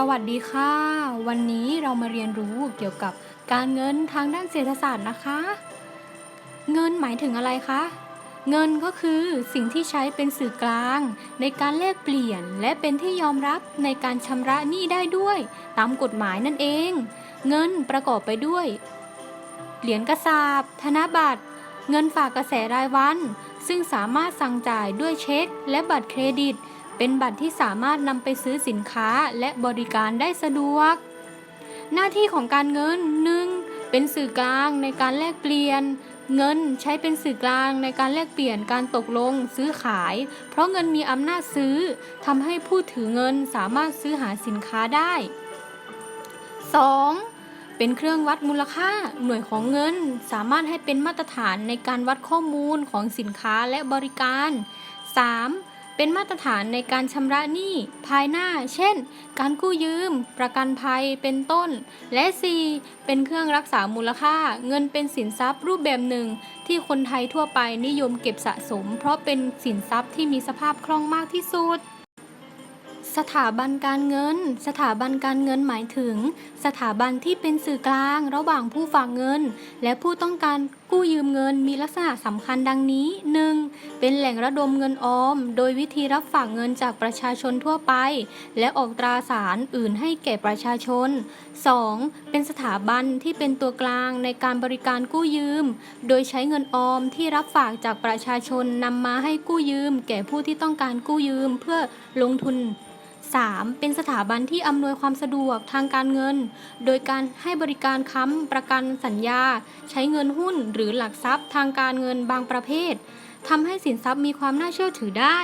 สวัสดีค่ะ วันนี้เรามาเรียนรู้เกี่ยวกับการเงินทางด้านเศรษฐศาสตร์นะคะ เงินหมายถึงอะไรคะ เงินก็คือสิ่งที่ใช้เป็นสื่อกลาง ในการแลกเปลี่ยน และเป็นที่ยอมรับในการชำระหนี้ได้ด้วย ตามกฎหมายนั่นเอง เงินประกอบไปด้วย เหรียญกระสาบ ธนบัตร เงินฝากกระแสรายวัน ซึ่งสามารถสั่งจ่ายด้วยเช็ค และบัตรเครดิต เป็นบัตรที่สามารถนำไปซื้อสินค้าและบริการได้สะดวก หน้าที่ของการเงิน 1. เป็นสื่อกลางในการแลกเปลี่ยน เงินใช้เป็นสื่อกลางในการแลกเปลี่ยนการตกลงซื้อขาย เพราะเงินมีอำนาจซื้อทำให้ผู้ถือเงินสามารถซื้อหาสินค้าได้ 2. เป็นเครื่องวัดมูลค่าหน่วยของเงิน สามารถให้เป็นมาตรฐานในการวัดข้อมูลของสินค้าและบริการ 3. เป็นมาตรฐานในการชำระหนี้ภายหน้า เช่น การกู้ยืม ประกันภัย เป็นต้น และ 4. เป็นเครื่องรักษามูลค่า เงินเป็นสินทรัพย์รูปแบบหนึ่ง ที่คนไทยทั่วไปนิยมเก็บสะสม เพราะเป็นสินทรัพย์ที่มีสภาพคล่องมากที่สุด สถาบันการเงิน สถาบันการเงินหมายถึง สถาบันที่เป็นสื่อกลาง ระหว่างผู้ฝากเงิน และผู้ต้องการกู้ยืมเงินมีลักษณะสำคัญดังนี้ 1. เป็นแหล่งระดมเงินออม โดยวิธีรับฝากเงินจากประชาชนทั่วไป และออกตราสารอื่นให้แก่ประชาชน 2. เป็นสถาบันที่เป็นตัวกลางในการบริการกู้ยืม โดยใช้เงินออมที่รับฝากจากประชาชนนำมาให้กู้ยืม แก่ผู้ที่ต้องการกู้ยืมเพื่อลงทุน 3. เป็นสถาบันที่อำนวยความสะดวกทางการเงิน โดยการให้บริการค้ำประกันสัญญา ใช้เงินหุ้นหรือหลักทรัพย์ทางการเงินบางประเภททำให้สินทรัพย์มีความน่าเชื่อถือได้